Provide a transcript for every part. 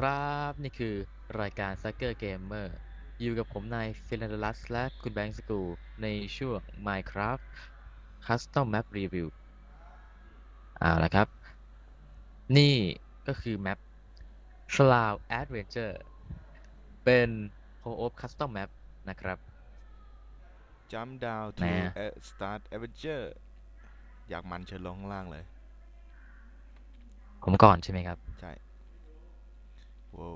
ครับ นี่คือรายการ s u c k e r Gamer อยู่กับผมนายฟิล a นลัสและคุณแบงค์สกูในช่วง Minecraft Custom Map Review เอ่าละครับ นี่ก็คือแมป Slough Adventure เป็น Co-op Custom Map นะครับ Jump down ไหน to อะ a start adventure อยากมันเชิญลงข้างล่างเลย ผมก่อนใช่ไหมครับ ใช่ว้าว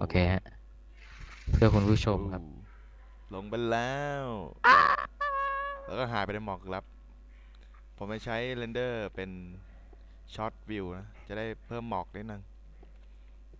โอเคฮะเพื่อคุณผู้ชมครับวู้ลงไปแล้ว แล้วก็หายไปในหมอกครับ ผมจะใช้เรนเดอร์เป็นช็อตวิวนะ จะได้เพิ่มหมอกนิดนึง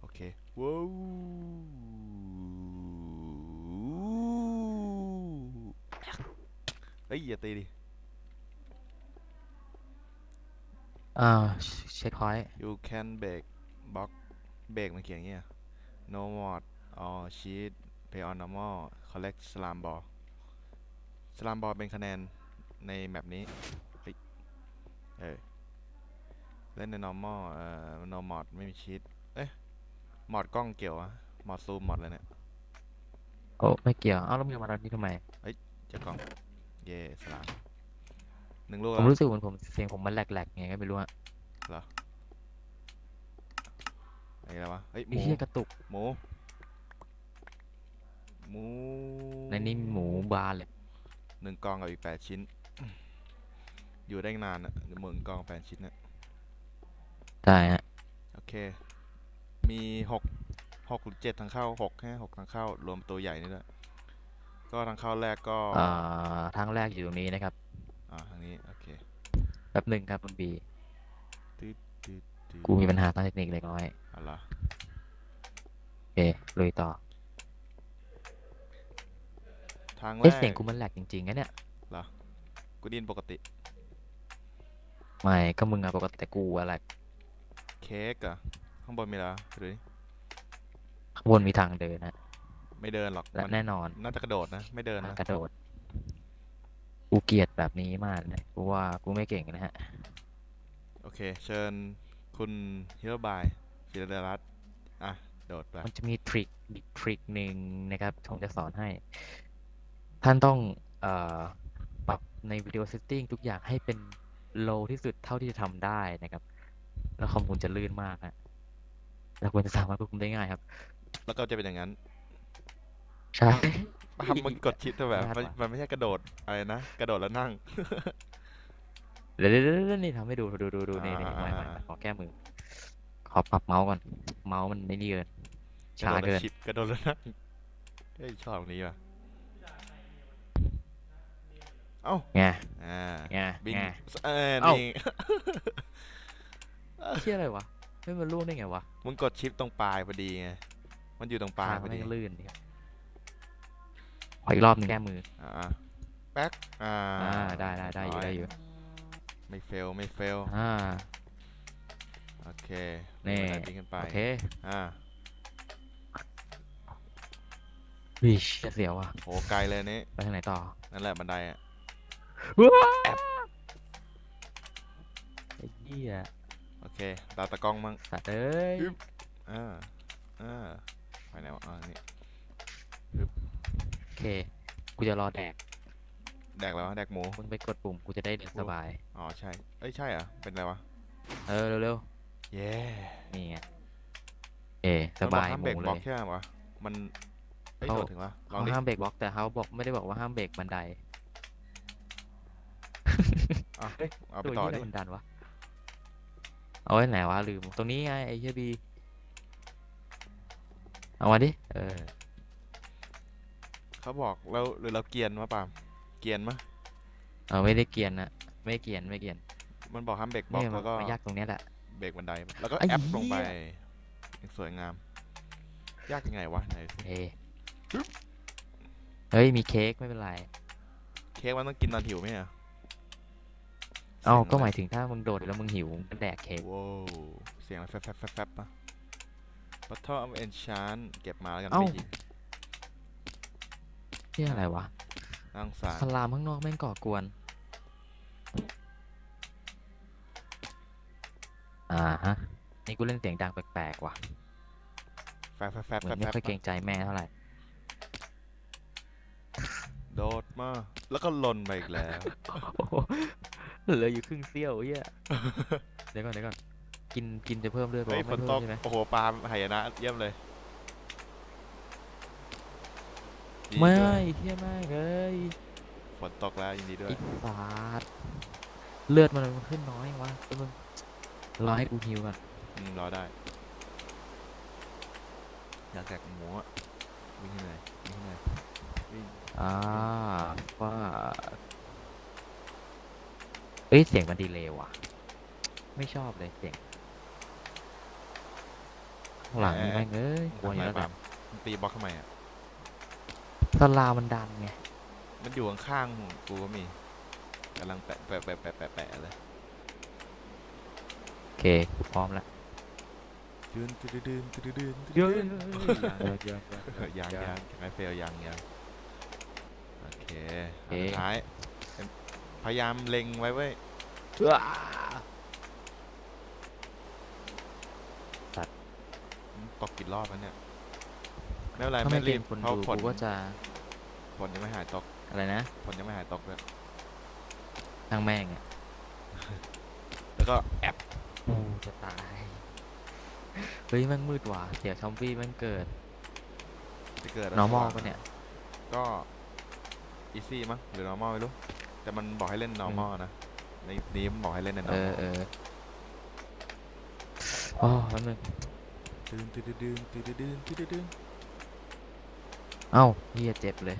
โอเคว้าวเฮ้ยอย่าตีดิอ่าเช็คพอยต์ you can break block break มันเขียนอย่างเงี้ย no mod or cheat play on normal collect slam ball slam ball เป็นคะแนนในแมปนี้เฮ้ยเออเล่นใน normal เอ่อ no mod ไม่มี cheat เอ๊ะ mod กล้องเกี่ยวอะมอดซูมมอดเลยเนี่ยโอ้ไม่เกี่ยว เอ้าแล้วมึงจะมาตอนนี้ทำไมเจะกล้อง เย่สลามหนึ่งลูกผมแล้วรู้สึกเหมือนผมเสียงผมมันแหลกๆไงก็ไม่รู้อะเหรอ ไอ้แล้ววะเฮ้ยหไอ้มูเหี้ยกระตุก หมูหมูในนี้มีหมูบานเลย หนึ่งกองกับอีกแปดชิ้น อยู่ได้นานอะหมื่นกองแปดชิ้นน่ะใช่ฮะ โอเค มีหกหกหรือเจ็ดทางเข้าหกแค่หกทางเข้ารวมตัวใหญ่นี่ด้วยก็ทางเข้าแรกก็อ่าทางแรกอยู่ตรงนี้นะครับ อ่าทางนี้โอเคแป๊บหนึ่งครับคุณบี ตืดตืดตืด กูมีปัญหาทางเทคนิคเล็กน้อยอะไรโอเคลุยต่อทางแรเอ้ยกเสียงกูมันแหลกจริงๆนะเนี่ยกูไดยินปกติ ไม่ก็มึงอะปกติแต่กูอะแหลกเค้กอะข้างบนมีแล้วหรือข้างบนมีทางเดินนะไม่เดินหรอกและมันแน่นอนน่าจะกระโดดนะ ไม่เดินทางนะกระโดดกูเกลียดแบบนี้มากเลยกูว่ากูไม่เก่งนะฮะ โอเค เชิญ คุณฮิโรบายศิรรัตน์อะ โดดไป มันจะมีทริคอีกทริคหนึ่งนะครับผมจะสอนให้ ท่านต้องเอ่อปรับในวิดีโอเซตติ้งทุกอย่างให้เป็นโลที่สุดเท่าที่จะทำได้นะครับ แล้วคอมคุณจะลื่นมากฮะแล้วคุณจะสามารถควบคุมได้ง่ายครับ แล้วก็จะเป็นอย่างนั้นใช่ป้ามันกดชิปแต่แบบพลาดมันว่ะมันไม่ใช่กระโดด อะไรนะ กระโดดแล้วนั่ง เดี๋ยวเดี๋ยวเดี๋ยวเดี๋ยวนี่ทำให้ดูดูดูดูนี่นี่อ่าไม่อ่าไม่อ่าขอแก้มือ ขอปรับเมาส์ก่อน เมาส์มันไม่นี่เกินกระช้าโดดเกิแล้วนชิปกระโดดแล้วนั่งเฮ้ยชอบตรงนี้ว่ะเอ้าไงอ่าไงบิงไงเออเอ้านี่เชี่ยอะไรวะไม่มันลื่นได้ไงวะมึงกดชิปตรงปลายพอดีไงมันอยู่ตรงปลายทางพอไม่ดีงลื่นเนี่ยขออีกรอบหนึงแก้มืออ่าแป๊กอ่าอ่าได้ได้ได้อยู่ได้อยู่ ไม่เฟลไม่เฟลอ่า โอเคนี่บัไดดิ้งขึ้นไปโอเคอ่าวิชจะเสียวว่ะโหไกลเลยนี่ไปทางไหนต่อนั่นแหละบันไดอะไอ้เหี้ยโอเคตาตะกล้องมั่ง สัตว์เอ้ยอึ๊บ อ่าอ่าไปไหนวะอ่านี่โอเค กูจะรอแดก แดกแล้ววะแดกหมู มึงไปกดปุ่มกูจะได้เดินสบาย อ๋อใช่ เอ้ยใช่เหรอะเป็นไรวะ เออเร็วเย้ๆนี่ไงเอสมันอบากยห้ามหเบรมูกเลบล็อกย ใช่ไหมวะ มันเอ้ยเขาโดดถึงวะลองเขาดิห้ามเบรกบล็อกแต่เขาบอกไม่ได้บอกว่าห้ามเบรกบันไดอะเฮ้ยเอาไปตัวต่อเหี้ยดิมันดันวะเอาไว้ไหนวะลืม ตรงนี้ไงไอ้เหี้ยบีเอามาดิเออเขาบอกเราหรือเราเกรียนวะปาล์ม เกรียนมะเอาไม่ได้เกรียนนะไม่เกรียนไม่เกรียนมันบอกห้ามเบรกบล็อนี่กมัแล้วก็นยากตรงเนี้ยแหละเบรกบันไดแล้วก็ไอ้แอปลงไปเหี้ยอย่างสวยงาม ยากยังไงวะไหนสิเอเฮ้ยมีเค้กไม่เป็นไร เค้กมันต้องกินตอนหิวไหมอะเอ้าสียงก็หอะไรมายถึงถ้ามึงโดดแล้วมึงหิวมึงก็แดกเค้กว้าวเสียงอะไรแฟบแฟบแฟบแฟบปะ Bottle of Enchant เก็บมาแล้วกันเอ้าไม่ยิงที่อะไรวะ น่าสงสารสลามข้างนอกแม่งก่อกวน อ่าฮะ นี่กูเล่นเสียงดังแปลกๆว่ะแฟบแฟบแฟบเหมือนแฟไม่บค่อยเกรงใจแม่เท่าไหร่ โดดมา แล้วก็หล่นไปอีกแล้ว โอ้โหเหลืออยู่ครึ่งเสี้ยวเฮียเดี๋ยวก่อนเดี๋ยวก่อน กินกินจะเพิ่มเลือดเฮ้ยบอกฝไม่นตเพิ่กมใช่ไหมโอ้โห ปลาหายนะ เยี่ยมเลยยิน ดีไม่ด้วยเฮียมากเลยฝนตกแล้วยินดีด้วย ไอิสาดเลือดมันมันขึ้นน้อยวะเออรอให้กูฮิวก่อนอืมรอได้ อยากแจกหมูอะวิ่งให้หน่อยวิ่งให้หน่อยวิ่งอ่าว่าเอ้ยเสียงมันดีเลยว่ะ ไม่ชอบเลยเสียงข้างหลังนี่แม่งเอ้ยกลัวอยู่แล้วทำไมแต่ปาล์มมึงตีบล็อกทำไมอะ สลามันดันไง มันอยู่ข้างๆกูก็มีกำลังแปะแปะแปะแปะแปะแปะเลยโอเคกูพร้อมแล้วดืนดืนดืนดืนดืนเยอะดืนเยอะเออยังยังไม่เฟลยังยังโอเคโอเคอันสุดท้าย พยายามเล็งไว้เว้ยตกกี่รอบแล้วเนี่ย ไม่เป็นไรถ้าไม่ไม่รีเกบมคนเพราะดูผลกูก็จะ ผลยังไม่หายตกอะไรนะผลยังไม่หายตกเลยทางแม่งอะแล้วก็แอบโอ้จะตาย เฮ้ยแม่งมืดว่ะเสียซอมบี้แม่งเกิดจะเกิดะไร normal ขึ้ปะเนี่ย ก็ easy มั้งหรือ normal ไม่รู้ แต่มันบอกให้เล่น normal นะในนี้มันบอกให้เล่นใน เออ normal เอออ๋อแป๊บนึงดืนดืนดืนดืนดืนดืนดืนดืนเอ้าเฮียเจ็บเลย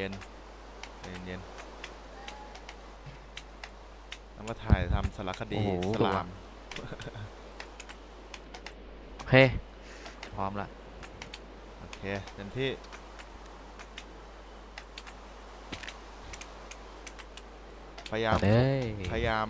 ย็นเย็นเย็นเย็นแล้วมาถ่ายทำสารคดีโอ้โห สลาม โอเค พร้อมละ โอเคเต็มที่ พยายาม เอ้ยพยายาม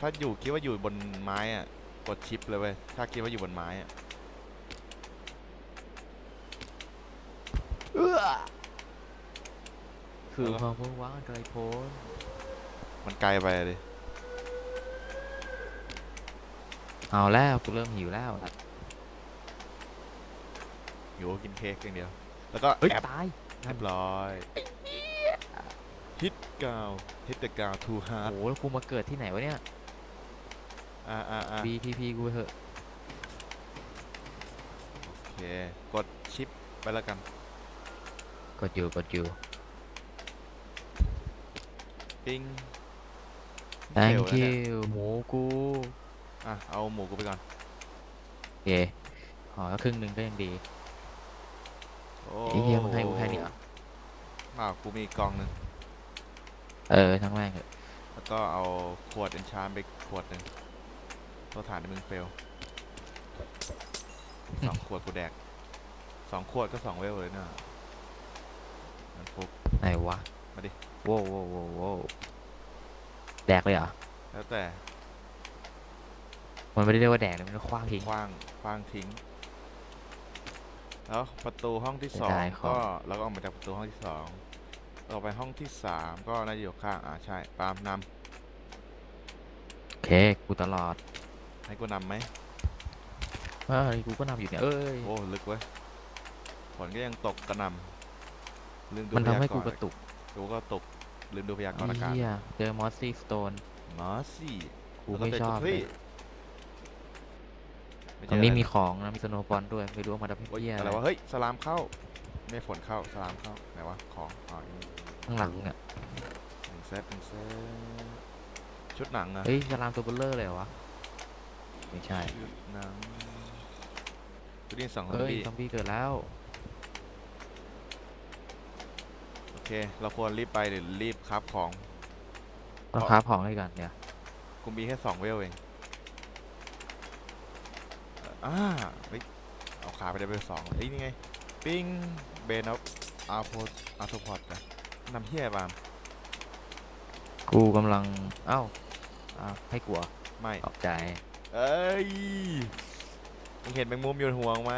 ถ้าอยู่คิดว่าอยู่บนไม้อะกดชิปเลยเว้ย ถ้าคิดว่าอยู่บนไม้อะคือ ความว่างว่างไกลโพ้นมันไกลไปเลยเอาแล้วกูเริ่มหิวแล้วอยู่กินเค้กอย่างเดียว แล้วก็เฮ้ยแอบตายเรียบร้อยฮิตกาวฮิตเดกาวทูฮาร์ดโอ้โหแล้วกูมาเกิดที่ไหนวะเนี่ยอ่าอ่าอ่า BTP กูไปเถอะโอเค กดชิปไปแล้วกัน กดอยู่กดอยู่ ปิ้ง thank เฟลแล้วเนี่ย you หมูกูอะเอาหมูกูไปก่อน โอเคอ๋อแล้วครึ่งหนึ่งก็ยังดีโอ้ไอ้เหี้ยมึงให้กูแค่นี้เหรอเปล่ากูมีอีกกล่องหนึ่งเออทั้งแม่งเถอะแล้วก็เอาขวดเอนชานไปขวดหนึ่งตัวฐานที่มึงเฟลสองขวดกูแดกสองขวดก็สองเวลเลยนะมันฟุกไหนวะ มาดิ โว้วโว้วโว้วโว้วแดกเลยเหรอ แล้วแต่มันไม่ได้เรียกว่าแดกเลยมันก็คว้างทิ้ง คว้างคว้างทิ้ง แล้วประตูห้องที่เสียสองดายของ ก็เราก็ออกมาจากประตูห้องที่สองออกไปห้องที่สามก็น่าจะอยู่ข้างอ่าใช่ปาล์มนโอเค กูตลอดำให้กูนำไหมเอ้ยกูก็นำอยู่เนี่ยเอ้ย โอ้ลึกเว้ยฝนก็ยังตกกระหนำลืมดูมันทำให้พกูยากระรณ์ตุก กูก็ตก ลืมดูพยากรณ์อากาศเฮียเจอมอสซี่สโตน มาสิกูไม่ชอบเลยไม่ตเจรงอนี้อะไรมีนะของนะมีสโนว์บอลด้วยไม่รู้เอามาทำโอ๊ยเฮียอะอะไรไรวะเฮ้ยสลามเข้า ไม่ฝนเข้าสลามเข้าไหนวะของอ๋ออยู่นี่ข้างหลังเนี่ยหนึ่งเซตหนึ่งเซตชุดหนังอะเฮ้ยสลามตัวเบลเลอร์เลยเหรอวะไม่ใช่ชุดหนังชุดนี้สองซอมเฮ้ยบี้ซอมบี้เกิดแล้ว โอ เค เราควรรีบไปหรือรีบครับของ ต้องอ๋อค้าของให้กันเนี่ยกูมีแค่สองเวลเองเอ่ออ่าเฮ้ยเอาขาไปได้เวลสองเฮ้ยนี่ไง ปิ้ง เบนอฟอาร์โพสอาร์โทพอดนะนำเฮียบามกูกำลัง เอ้าอ้าวให้กลัวไม่ ตอบใจ เอ้ยมึงเห็นแมงมุมอยู่บนหัวมึงไหม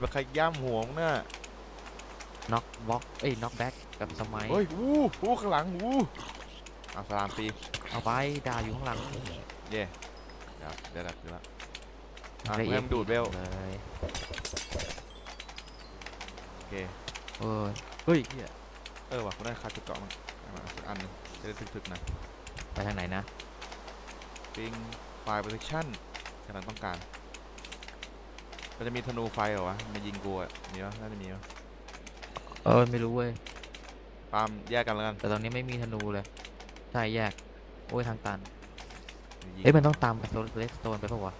มันขย่ำหัวมึงน่ะน็อกบล็อกเอ้ยน็อกแบ็ก กับสมัยเฮ้ยอู้อู้ข้างหลังอู้เอาสลามตีเอาไปด่าอยู่ข้างหลังเย่เดี๋ยวเดี๋ยวดับดูละอะละเพิ่มดูดเวลเลยโอเคเออเฮ้ยเหี้ยเออว่ะกูได้คาจุดเกาะมั้งเอามาสักอันหนึงจะได้ถึกๆหนะไปทางไหนนะปิงไฟ protection กำลังต้องการมันจะมีธนูไฟเหรอวะมายิงกูอะมีปะน่าจะมีปะเออไม่รู้เว้ย ปาล์มแยกกันแล้วกันแต่ตอนนี้ไม่มีธนูเลยใช่แยกโอ้ยทางตันยิงเอ้ยมันต้องตามไปโซเลสโตนไปปะวะ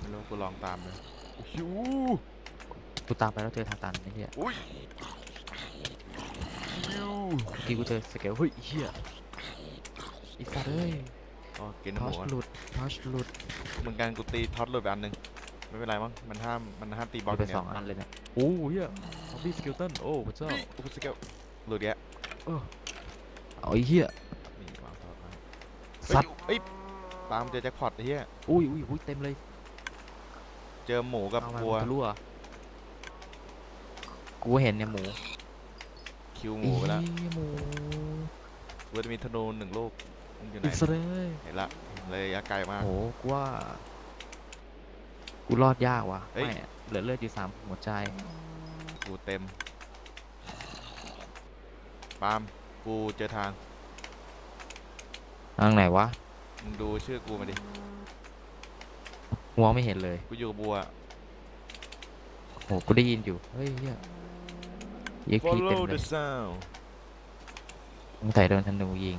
ไม่รู้กูลองตามเลยโอ้โหกูตามไปแล้วเจอทางตันไอ้เหี้ยอุ้ยยิวเมื่อกี้กูเจอสเกลเฮ้ยไอ้เหี้ยอีสัตว์เอ้ยอ๋อกินทหอมูชก่อนหลุดทอชหลุดเหมือนกันกูตีท็อตหลุดไปอันหนึงไม่เป็นไรมั้งมันห้ามมันห้ามตีบอลไปย่างเดีสยอวงอันเลยเนี่ยโอ้เหี้ยซอมบี้สเกลตันโอ้พระเจ้านี่กูสเกลหลุดแยะเอาไอ้เหี้ย นี่วางโทษไว้สัตว์ เฮ้ยปาล์มเจอแจ็คพอตไอ้เหี้ยอุ้ยอุ้ยอุ้ยเต็มเลยเจอหมูกับเอามาวัวทะลุเหรอะกูเห็นเนี่ยหมูคิวหมูไปแล้วไอ้เหี้ยหมูกูจะมีธนูหนึ่งลูกมึงอยู่ไหนอีสัตว์เลยเห็นละเลยระยะไกลมาก โหกูว่า กูรอดยากว่ะเฮ้ย ไม่อะเหลือเลือดอยู่สามหัวใจ กูเต็ม ปาล์มกูเจอทางทางไหนวะมึงดูชื่อกูมาดิมองไม่เห็นเลยกูอยู่กับบัวโหกูได้ยินอยู่เฮ้ยเฮียเอ็กพีเต็ม follow เล the ย sound มึงใส่โดนธนูยิง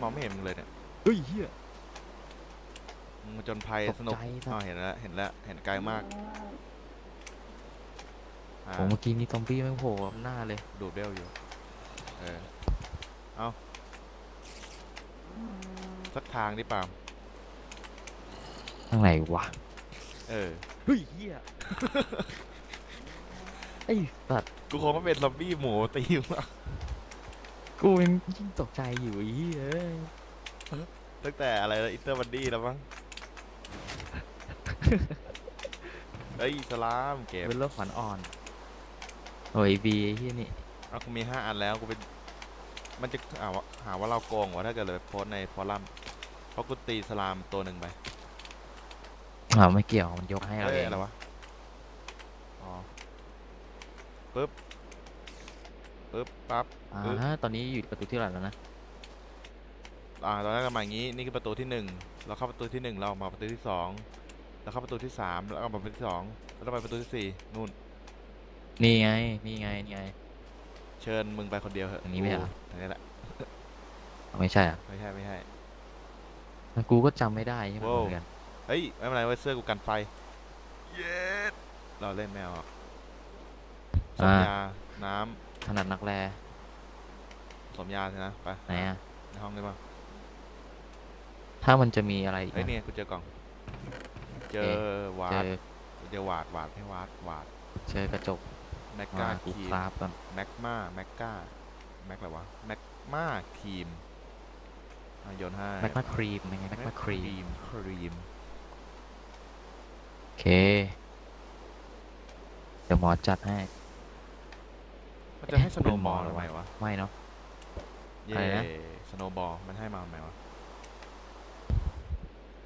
มองไม่เห็นมึงเลยเนี่ยเฮ้ยเฮียมึงมาจนภัยตกสนุกใจอ๋สัอสเห็นแล้วเห็นแล้วเห็นไกลมาก อ่าโหเมื่อกี้มีซอมบี้แม่งโผล่หน้าเลยดูดเบลอยู่ เออ เอาสักทางดิปาล์มทางไหนวะเออ เฮ้ยเฮียไอ้สัตว์กูคงไม่เป็นซอมบี้หมูตีมากกูยังยิ่งตกใจอยู่ไอ้เฮียเอ้ยตั้งแต่อะไรแล้วอินเตอร์บันดี้แล้วมั้ง เฮ้ยสลามเก็บเป็นโรคขวัญอ่อน โอ้ยบีไอ้เฮียนี่เอากูมีห้าอันแล้วกูเป็นมันจะหาว่าหาว่าเราโกงวะถ้าเกิดเลยโพสต์ในฟอรัมเพราะกูตีสลามตัวหนึ่งไปอ่าวไม่เกี่ยวมันยกให้เราเฮ้เอยงอะไรวะอ๋อปึ๊บปึ๊บปั๊บ อ่าปึ๊บตอนนี้อยู่ประตูที่เท่าไหร่แล้วนะอ่าตอนแรกเรามาอย่างงี้นี่คือประตูที่หนึ่งเราเข้าประตูที่หนึ่งเราออกมาประตูที่สองเราเข้าประตูที่สามแล้วออกมาประตูที่สองแล้วเราไปประตูที่สี่นู่น นี่ไง นี่ไง นี่ไง เชิญมึงไปคนเดียวเหอะอันนี้ไม่เหรอทางนี้แหละเอาไม่ใช่อะไม่ใช่ไม่ใช่ กูก็จำไม่ได้ใช่ไหมโว้วเหมือนกันเฮ้ยไม่เป็นไรเว้ยเสื้อกูกันไฟเย็ดเราเล่นแมวอะสมยาน้ถนัดนักแรำสมยาใช่นะไปไหนอะ ในห้องได้ป่ะถ้ามันจะมีอะไรอีกเฮ้ยนะ เนี่ยกูเจอกล่อง เจอหวาเจดอกูเจอหวาดหวาดให้หวาดหวาดเจอกระจก แมกมากากูคีคราฟก่อนแมกมาแมกกาแมกอะไรวะแมกมาครีมอะโยนให้แม็กมาครีมยังไงแม็กมาครีมมครีม โอเค เดี๋ยวหมอจัดให้ มันจะให้สโนเป็นว์หมบออลเหรอทำไมวะวะไม่เนาะ เย่อะไรนะ สโนว์บอลมันให้มาทำไมวะ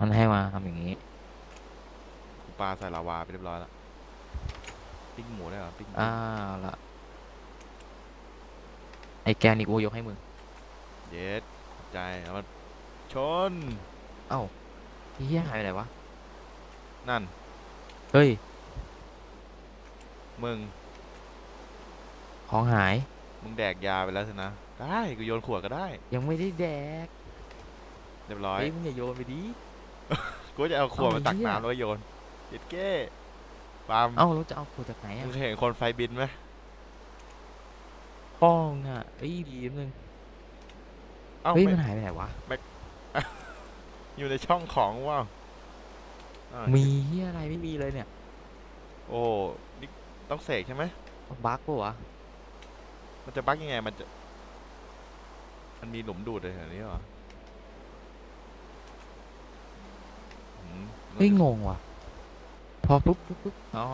มันให้มาทำอย่างนี้ กูปาใส่ลาวาไปเรียบร้อยแล้ว ปิ้งหมูได้เหรอปิ้งหมูอ้าวละไอ้แกวนี่กูยกให้มึง เย็ดใจแล้วมันชน เอ้าเฮียหายไปไหนวะ นั่น เฮ้ย มึง ของหาย มึงแดกยาไปแล้วสินะ ได้กูโยนขวดก็ได้ ยังไม่ได้แดก เรียบร้อย เฮ้ยมึงอย่าโยนไปดิ กูจะเอาขวดเอามาตักไอ้เหี้ย น้ำแล้วก็โยนเย็ดเก้ ปาล์มเอ้าเราจะเอาขวดจากไหนมึอะงเคยเห็นคนไฟบินไหมป้องอะเอ้ยดีนิดนึงเอ้าเฮ้ยไม่มันหายไปไหนวะ อยู่ในช่องของว่าวอะมีเฮียอะไรไม่มีเลยเนี่ยโอ้นี่ต้องเสกใช่ไหมบั๊กปะวะมันจะบั๊กยังไงมันจะ มันมีหลุมดูดเลยแบบนี้เหรออืมเฮ้ยงงว่ะ พอปุ๊บปุ๊บปุ๊บอ๋อ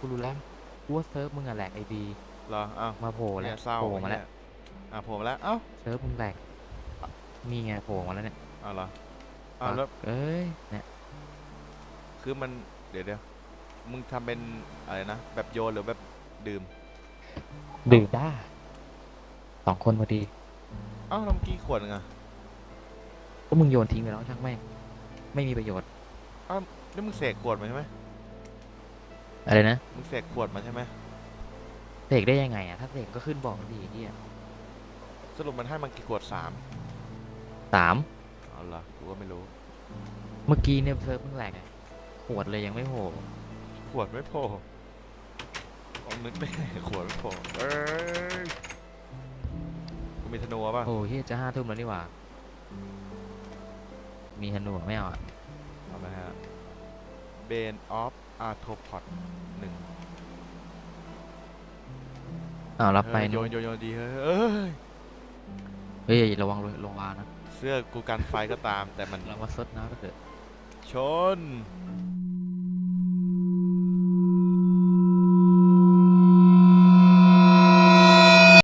กูรู้แล้วกูว่าเซิร์ฟมึงอะแหลกไอดีเหรออ้าวมาโผล่แล้เนี่วยเศร้าโผล่มาแล้ว เนี่ยอะโผล่มาแล้ว เอ้าเซิร์ฟมึงแหลกนี่ไงโผล่มาแล้วเนี่ยอ้าวเหรออ้าวแล้ว เอ้ยเนี่ย คือมัน เดี๋ยวเดี๋ยวมึงทำเป็นอะไรนะ แบบโยนหรือแบบดื่ม ดื่มได้สองคนพอดีอ้าวแล้วเมื่อกี้ขวดนึงอะก็มึงโยนทิ้งไปแล้วช่างแม่งไม่มีประโยชน์ นี่มึงเสกขวดมาใช่ไหม อะไรนะมึงเสกขวดมาใช่ไหมเสกได้ยังไงอะถ้าเสกก็ขึ้นบอกดีที่สรุปมันให้มันกี่ขวดสามสามเอาเหรอกูก็ไม่รู้ เมื่อกี้เนี่ยเซิร์ฟเพิ่งแหลกไงขวดเลยยังไม่โผล่ขวดไม่พอเอานึกได้ไงขวดไม่พอเอ้ยกูมีธนูป่ะโอ้เฮียจะห้าทุ่มแล้วนี่หว่า มีธนูไม่เอาอะเอาไปฮะเบนออฟ อาร์โทพอดหนึ่งอ้าวรับไปเฮ้ยโยนู่นนโยนโยนดีเฮ้ยเอ้ยเฮ้ยระวังลงวานะเสื้อกูกันไฟก็ตาม แต่มันระวังซดน้ำก็เถอะชน